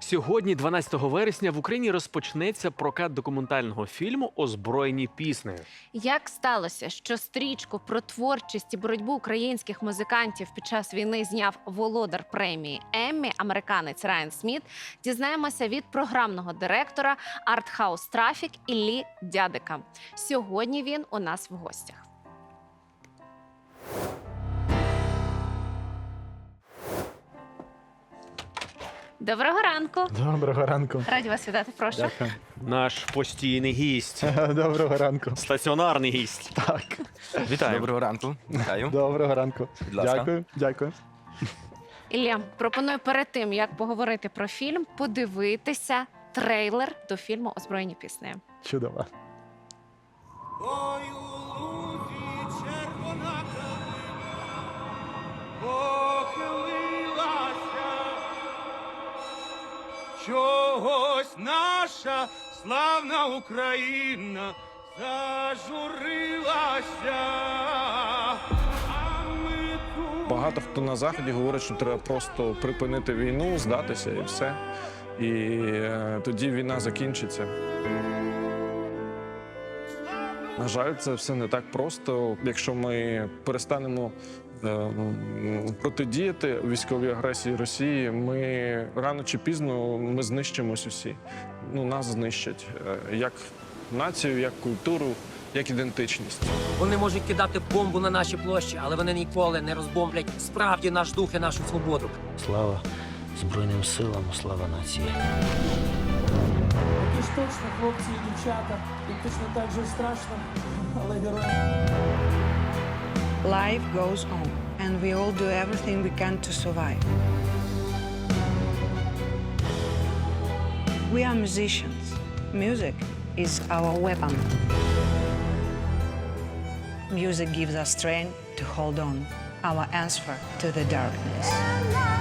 Сьогодні, 12 вересня, в Україні розпочнеться прокат документального фільму Озброєні піснею. Як сталося, що стрічку про творчість і боротьбу українських музикантів під час війни зняв володар премії Еммі, американець Райан Сміт, дізнаємося від програмного директора Артхаус Трафік Іллі Дядика. Сьогодні він у нас в гостях. Доброго ранку! Доброго ранку. Раді вас вітати, прошу. Дякую. Наш постійний гість, Доброго ранку. стаціонарний гість. Так. Вітаю. Доброго ранку. Вітаю. Доброго ранку. Будь ласка. Дякую, дякую. Ілля, пропоную перед тим, як поговорити про фільм, подивитися трейлер до фільму Озброєні піснею. Чудово. Ой, у лузі червона калина Чогось наша славна Україна зажурилася. Багато хто на заході говорить, що треба просто припинити війну, здатися і все. І е, тоді війна закінчиться. На жаль, це все не так просто. Якщо ми перестанемо протидіяти військовій агресії Росії, ми рано чи пізно ми знищимось усі. Ну, нас знищать е, як націю, як культуру, як ідентичність. Вони можуть кидати бомбу на наші площі, але вони ніколи не розбомблять справді наш дух і нашу свободу. Слава Збройним силам, слава нації. Такі ж точно хлопці і дівчата, і точно так же страшно, але герої. Life goes on, and we all do everything we can to survive. We are musicians. Music is our weapon. Music gives us strength to hold on, our answer to the darkness.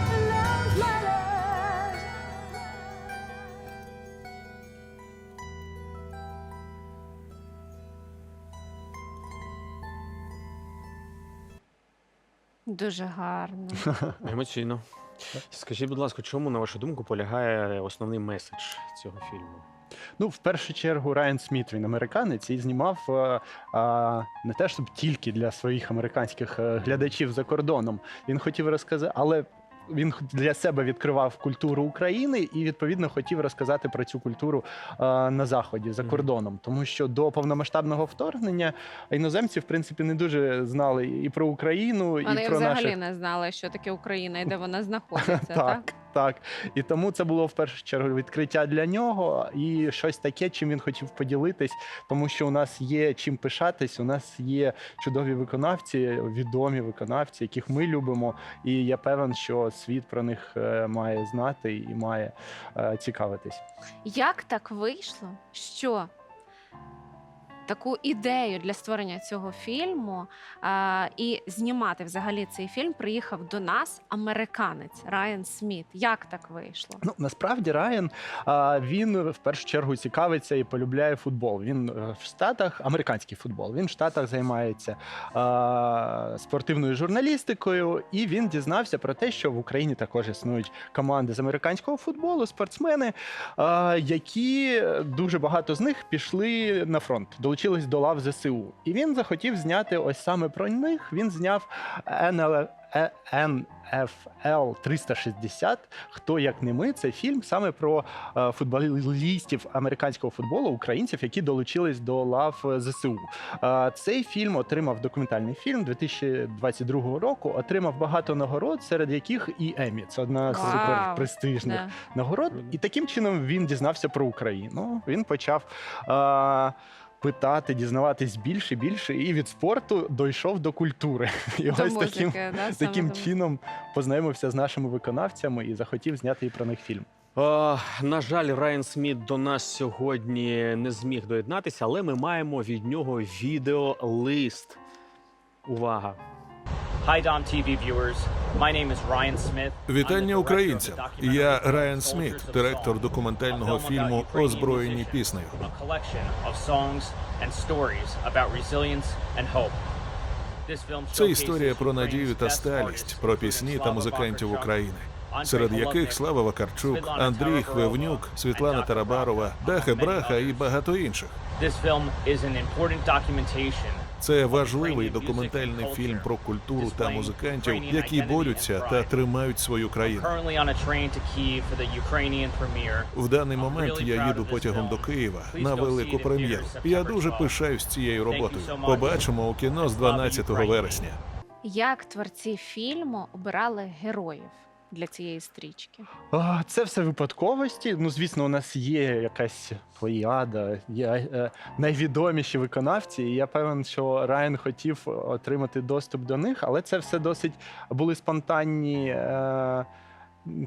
Дуже гарно. Емоційно. Скажіть, будь ласка, чому, на вашу думку, полягає основний меседж цього фільму? Ну, в першу чергу, Райан Сміт, він американець, і знімав е, а, не те, щоб тільки для своїх американських е, глядачів за кордоном. Він хотів розказати, але. Він для себе відкривав культуру України і відповідно хотів розказати про цю культуру е, на заході за кордоном, тому що до повномасштабного вторгнення іноземці, в принципі, не дуже знали і про Україну, Вони і про взагалі наших не знали, що таке Україна і де вона знаходиться. так? Так. І тому це було в першу чергу відкриття для нього і щось таке, чим він хотів поділитись, тому що у нас є чим пишатись. У нас є чудові виконавці, відомі виконавці, яких ми любимо. І я певен, що світ про них е, має знати і має е, цікавитись. Як так вийшло, що таку ідею для створення цього фільму а, і знімати взагалі цей фільм приїхав до нас американець Райан Сміт. Як так вийшло? Ну насправді Райан а, він в першу чергу цікавиться і полюбляє футбол. Він е, в Штатах, американський футбол. Він в Штатах займається а, спортивною журналістикою, і він дізнався про те, що в Україні також існують команди з американського футболу, спортсмени, а, які дуже багато з них пішли на фронт, долучились до лав ЗСУ. І він захотів зняти ось саме про них. Він зняв НЛ. НФЛ 360. Хто як не ми? Це фільм саме про е, футболістів американського футболу, українців, які долучились до лав е, ЗСУ. Е, Цей фільм отримав документальний фільм 2022 року. Отримав багато нагород, серед яких і Емі. Це одна з Вау! суперпрестижних Да. нагород. І таким чином він дізнався про Україну. Він почав. Питати, дізнаватись більше і більше, і від спорту дійшов до культури. І До ось таким, музики, да, саме таким чином познайомився з нашими виконавцями і захотів зняти і про них фільм. Е, на жаль, Райан Сміт до нас сьогодні не зміг доєднатися, але ми маємо від нього відеолист. Увага! Hi, Dom TV viewers. My name is Ryan Smith. I'm the Вітання українцям. Я Райан Сміт, директор документального фільму Озброєні піснею. Це історія про надію та сталість, про пісні та музикантів України. серед яких Слава Вакарчук, Андрій Хвевнюк, Світлана Тарабарова, Даха Браха і багато інших. Це важливий документальний фільм про культуру та музикантів, які борються та тримають свою країну. В даний момент я їду потягом до Києва на велику прем'єру. Я дуже пишаюсь цією роботою. Побачимо у кіно з 12 вересня. Як творці фільму обирали героїв для цієї стрічки? Це все випадковості. Ну, звісно, у нас є якась плеяда, є е, найвідоміші виконавці. І я певен, що Райан хотів отримати доступ до них, але це все досить були спонтанні. Е,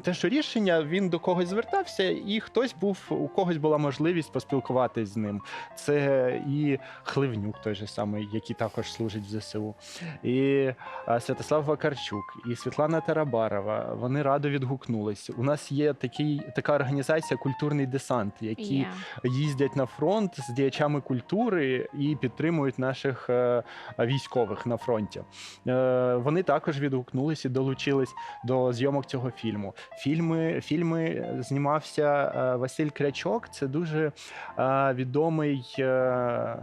те, що рішення, він до когось звертався, і хтось був, у когось була можливість поспілкуватись з ним. Це і Хливнюк, той же самий, який також служить в ЗСУ, і Святослав Вакарчук, і Світлана Тарабарова. Вони радо відгукнулись. У нас є такий, така організація Культурний десант, які Є. їздять на фронт з діячами культури і підтримують наших е, військових на фронті. Е, Вони також відгукнулись і долучились до зйомок цього фільму. Фільми, фільми знімався е, Василь Крячок. Це дуже е, відомий е,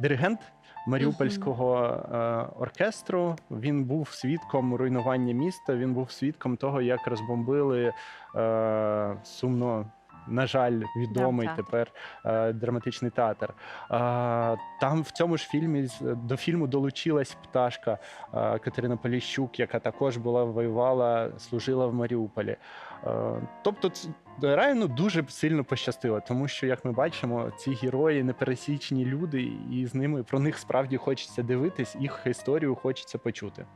диригент. Маріупольського е, оркестру він був свідком руйнування міста. Він був свідком того, як розбомбили е, сумно. На жаль, відомий тепер е, драматичний театр. Е, там в цьому ж фільмі до фільму долучилась пташка е, Катерина Поліщук, яка також була воювала, служила в Маріуполі. Е, тобто, Райану дуже сильно пощастило, тому що, як ми бачимо, ці герої непересічні люди, і з ними про них справді хочеться дивитись, їх історію хочеться почути.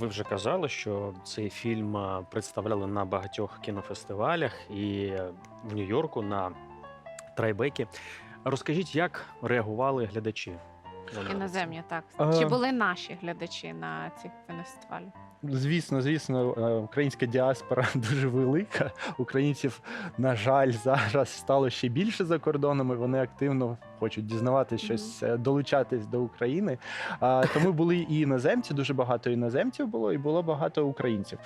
Ви вже казали, що цей фільм представляли на багатьох кінофестивалях і е, в Нью-Йорку на Трайбекі. Розкажіть, як реагували глядачі? Іноземні, так. А- Чи були наші глядачі на цих фестивалях? Звісно, звісно, е, українська діаспора дуже велика. Українців, на жаль, зараз стало ще більше за кордонами. Вони активно хочуть дізнавати щось, е, долучатись до України. Тому були і іноземці, дуже багато іноземців було, і було багато українців.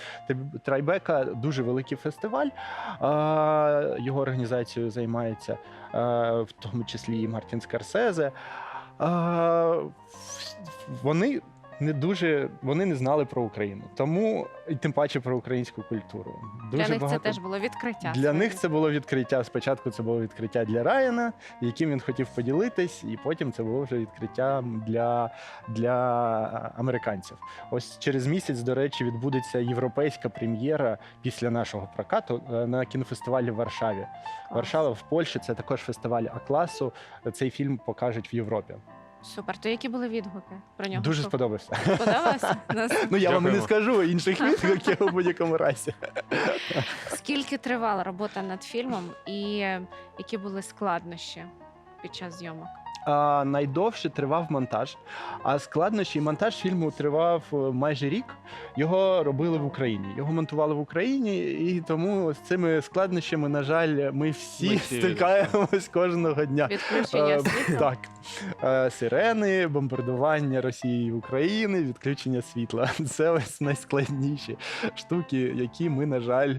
Трайбека дуже великий фестиваль. Його організацією займається е, в тому числі і Мартін Скорсезе. А, Вони не дуже вони не знали про Україну, тому і тим паче про українську культуру. Дуже Для них багато... це теж було відкриття. Для них це було відкриття. Спочатку це було відкриття для Райана, яким він хотів поділитись, і потім це було вже відкриття для, для американців. Ось через місяць, до речі, відбудеться європейська прем'єра після нашого прокату е, на кінофестивалі в Варшаві. Варшава в Польщі це також фестиваль А-класу. Цей фільм покажуть в Європі. Супер. То які були відгуки про нього? Дуже Що, сподобався. Сподобалося? Ну я вам не Дякуємо. скажу інших відгуків у будь-якому разі. Скільки тривала робота над фільмом і е, які були складнощі під час зйомок? А, найдовше тривав монтаж, а складнощі монтаж фільму тривав е, майже рік. Його робили в Україні. Його монтували в Україні, і тому з цими складнощами, на жаль, ми всі, Ми всі стикаємось кожного дня. Відключення Е, світла? Так, сирени, бомбардування Росії і України, відключення світла. Це ось найскладніші штуки, які ми, на жаль,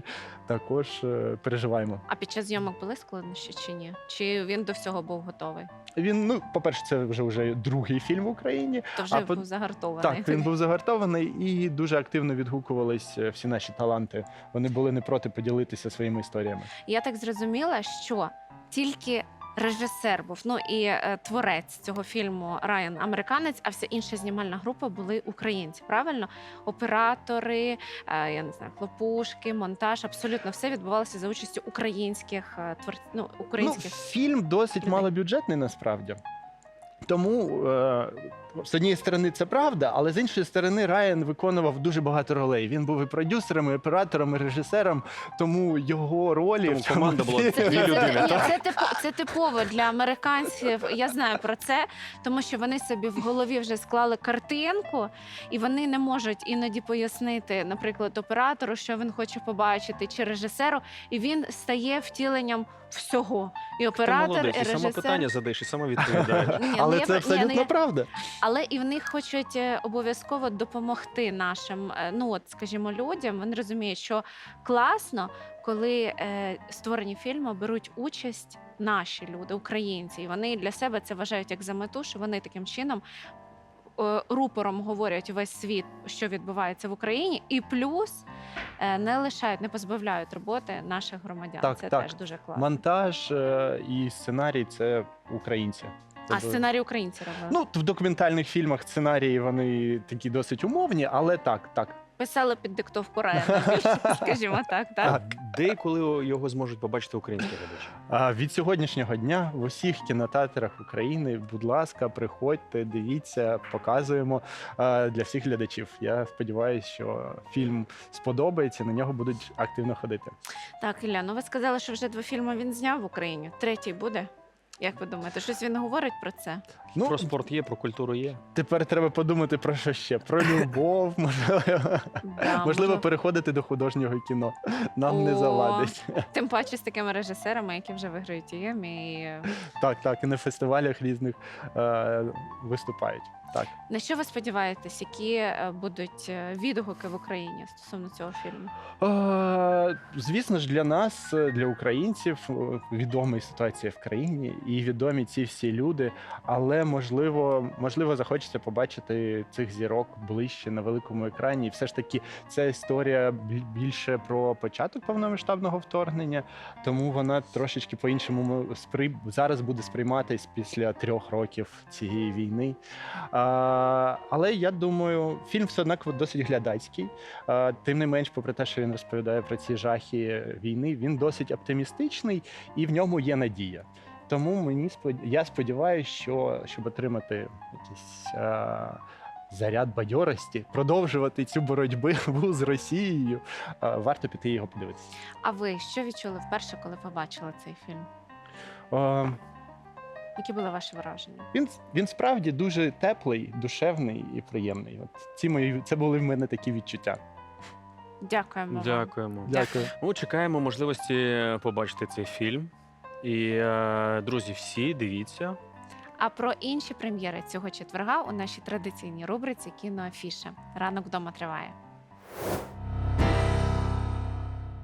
також е, переживаємо. А під час зйомок були складнощі чи ні? Чи він до всього був готовий? Він, ну, по-перше, це вже вже другий фільм в Україні. То вже А по- був загартований. Так, він був загартований і дуже активно відгукувались е, всі наші таланти. Вони були не проти поділитися своїми історіями. Я так зрозуміла, що тільки режисер був, ну і е, творець цього фільму Райан американець, а вся інша знімальна група були українці. Правильно? Оператори, е, я не знаю, хлопушки, монтаж, абсолютно все відбувалося за участю українських е, твор... ну, українських. Ну, фільм досить людей. малобюджетний насправді. Тому е, з однієї сторони це правда, але з іншої сторони Райан виконував дуже багато ролей. Він був і продюсером, і оператором, і режисером. Тому його ролі Тому в цьому команда була фільмі- Дві Це, людини, це, це, типу, це типово для американців. Я знаю про це, тому що вони собі в голові вже склали картинку, і вони не можуть іноді пояснити, наприклад, оператору, що він хоче побачити, чи режисеру, і він стає втіленням всього. І Ти оператор, молодець, і і саме режисер. питання задаєш, і саме відповідаєш. Ні, Але Але це ні, ну, абсолютно правда. Але і в них хочуть е, обов'язково допомогти нашим, е, ну от скажімо, людям. Вони розуміють, що класно, коли е, створені фільми беруть участь наші люди, українці, і вони для себе це вважають як за мету, що вони таким чином. е, Рупором говорять увесь світ, що відбувається в Україні, і плюс не лишають, не позбавляють роботи наших громадян. Так, це так. теж дуже класно. Монтаж і сценарій це українці. Це А сценарій українці робили. Ну, в документальних фільмах сценарії вони такі досить умовні, але так, так. Писали під диктовку Райана, скажімо так. так? А де і коли його зможуть побачити українські глядачі? А від сьогоднішнього дня в усіх кінотеатрах України, будь ласка, приходьте, дивіться, показуємо е, для всіх глядачів. Я сподіваюся, що фільм сподобається, на нього будуть активно ходити. Так, Ілля, ну ви сказали, що вже два фільми він зняв в Україні. Третій буде. Як ви думаєте, щось він говорить про це? Ну, Про спорт є, про культуру є. тепер треба подумати про що ще? Про любов, можливо, Да, можливо, переходити до художнього кіно. Нам не О. завадить. Тим паче з такими режисерами, які вже виграють ЄМ І... Так, так, і на фестивалях різних е, виступають. Так. На що ви сподіваєтесь, які е, будуть е, відгуки в Україні стосовно цього фільму? Е, Звісно ж, для нас, е, для українців, відома і ситуація в країні, і відомі ці всі люди. Але можливо, можливо, захочеться побачити цих зірок ближче на великому екрані. І все ж таки, ця історія більше про початок повномасштабного вторгнення, тому вона трошечки по-іншому ми спри... зараз буде сприйматись після трьох років цієї війни. А, але я думаю, фільм все однаково досить глядацький. А, Тим не менш, попри те, що він розповідає про ці жахи війни, він досить оптимістичний і в ньому є надія. Тому мені спод... я сподіваюся, що щоб отримати якийсь а, заряд бадьорості, продовжувати цю боротьбу з Росією, варто піти його подивитися. А ви що відчули вперше, коли побачили цей фільм? А, Які були ваші враження? він, він справді дуже теплий, душевний і приємний. От ці мої це були в мене такі відчуття. Дякуємо. вам. Дякуємо. Дякую. Ну, чекаємо можливості побачити цей фільм. І, е, друзі, всі дивіться. А про інші прем'єри цього четверга у нашій традиційній рубриці кіноафіша. Ранок вдома триває.